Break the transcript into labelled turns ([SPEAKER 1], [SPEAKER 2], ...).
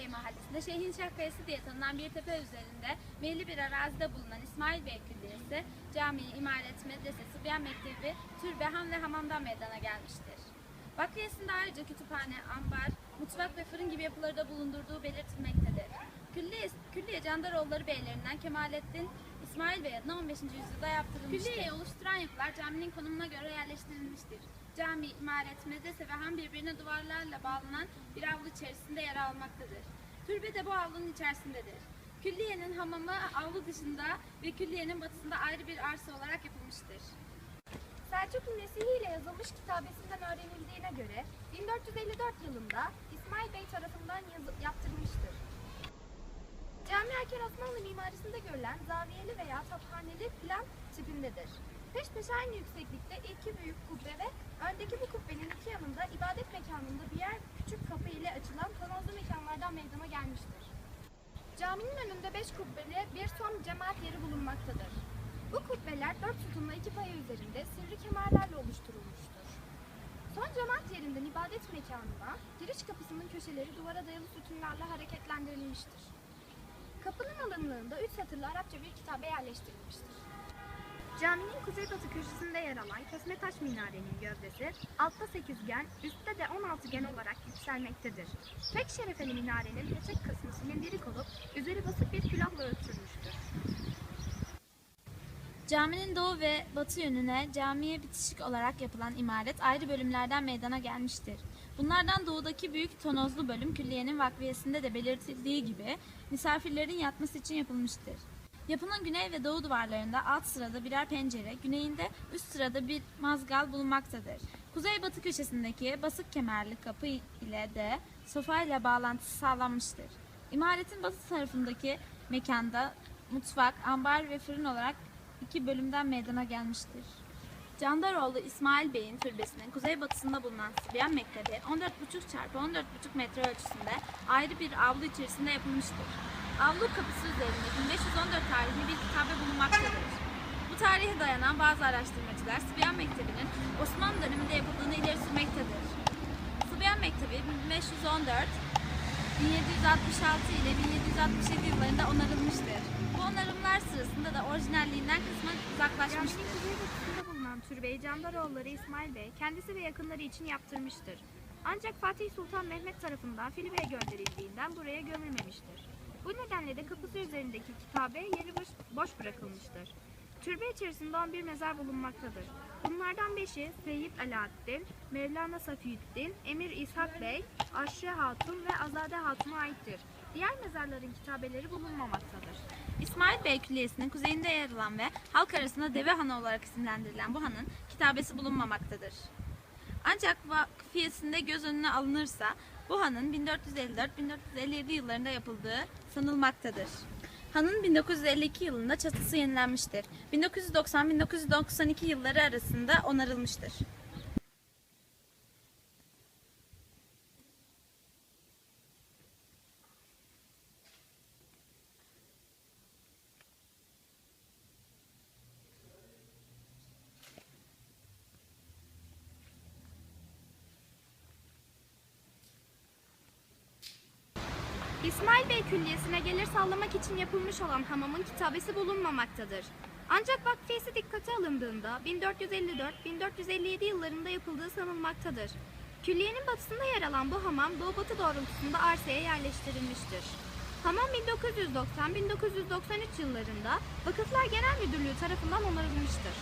[SPEAKER 1] Bey mahallesinde Şehinşah Kayası diye tanınan bir tepe üzerinde belli bir arazide bulunan İsmail Bey Külliyesi, camii, imaret, medrese, Sıbyan Mektebi, türbe, han ve hamamdan meydana gelmiştir. Vakfiyesinde ayrıca kütüphane, ambar, mutfak ve fırın gibi yapıları da bulundurduğu belirtilmektedir. Külliye, Külliye Candaroğulları beylerinden Kemalettin İsmail Bey adına 15. yüzyılda yaptırılmıştır. Külliyeyi oluşturan yapılar caminin konumuna göre yerleştirilmiştir. Cami, imaret, medrese ve han birbirine duvarlarla bağlanan bir avlu içerisinde yer almaktadır. Türbe de bu avlunun içerisindedir. Külliyenin hamamı avlu dışında ve külliyenin batısında ayrı bir arsa olarak yapılmıştır.
[SPEAKER 2] Selçuklu Nesihi ile yazılmış kitabesinden öğrenildiğine göre 1454 yılında İsmail Bey tarafından yaptırılmıştır. Cami erken Osmanlı mimarisinde görülen zaviyeli veya taphaneli plan tipindedir. Peş peşe aynı yükseklikte iki büyük kubbe ve öndeki bu kubbenin iki yanında ibadet mekanında birer küçük kapı ile açılan tonozlu mekanlardan meydana gelmiştir. Caminin önünde beş kubbeli bir son cemaat yeri bulunmaktadır. Bu kubbeler dört sütunla iki paya üzerinde sivri kemerlerle oluşturulmuştur. Son cemaat yerinden ibadet mekanına giriş kapısının köşeleri duvara dayalı sütunlarla hareketlendirilmiştir. Kapının alınlığında üç satırlı Arapça bir kitabe yerleştirilmiştir. Caminin kuzeybatı köşesinde yer alan kesme taş minarenin gövdesi altta sekizgen, üstte de 16 gen olarak yükselmektedir. Pek şerefeli minarenin petek kısmı silindirik olup üzeri basık bir külahla örtülmüştür.
[SPEAKER 1] Caminin doğu ve batı yönüne camiye bitişik olarak yapılan imaret ayrı bölümlerden meydana gelmiştir. Bunlardan doğudaki büyük tonozlu bölüm külliyenin vakfiyesinde de belirtildiği gibi misafirlerin yatması için yapılmıştır. Yapının güney ve doğu duvarlarında alt sırada birer pencere, güneyinde üst sırada bir mazgal bulunmaktadır. Kuzey-batı köşesindeki basık kemerli kapı ile de sofa ile bağlantısı sağlanmıştır. İmaretin batı tarafındaki mekanda mutfak, ambar ve fırın olarak iki bölümden meydana gelmiştir. Candaroğlu İsmail Bey'in türbesinin kuzeybatısında bulunan Sibyan Mektebi 14,5 çarpı 14,5 metre ölçüsünde ayrı bir avlu içerisinde yapılmıştır. Avlu kapısı üzerinde 1514 tarihli bir kitabe bulunmaktadır. Bu tarihe dayanan bazı araştırmacılar Sibyan Mektebi'nin Osmanlı döneminde yapıldığını ileri sürmektedir. Sıbyan Mektebi 1514 1766 ile 1767 yıllarında onarılmıştır. Bu onarımlar sırasında da orijinalliğinden kısmen uzaklaşmıştır.
[SPEAKER 2] Bulunan türbeyi Candaroğulları İsmail Bey kendisi ve yakınları için yaptırmıştır. Ancak Fatih Sultan Mehmet tarafından Filibe'ye gönderildiğinden buraya gömülmemiştir. Bu nedenle de kapısı üzerindeki kitabe yeri boş, bırakılmıştır. Türbe içerisinde 11 mezar bulunmaktadır. Bunlardan 5'i Seyyid Alaaddin, Mevlana Safiyüddin, Emir İshak Bey, Aşre Hatun ve Azade Hatun'a aittir. Diğer mezarların kitabeleri bulunmamaktadır.
[SPEAKER 1] İsmail Bey Külliyesi'nin kuzeyinde yer alan ve halk arasında Deve Hanı olarak isimlendirilen bu hanın kitabesi bulunmamaktadır. Ancak vakfiyesinde göz önüne alınırsa bu hanın 1454-1457 yıllarında yapıldığı sanılmaktadır. Hanın 1952 yılında çatısı yenilenmiştir. 1990-1992 yılları arasında onarılmıştır.
[SPEAKER 2] İsmail Bey Külliyesi'ne gelir sağlamak için yapılmış olan hamamın kitabesi bulunmamaktadır. Ancak vakfiyesi dikkate alındığında 1454-1457 yıllarında yapıldığı sanılmaktadır. Külliyenin batısında yer alan bu hamam doğu-batı doğrultusunda arsaya yerleştirilmiştir. Hamam 1990-1993 yıllarında Vakıflar Genel Müdürlüğü tarafından onarılmıştır.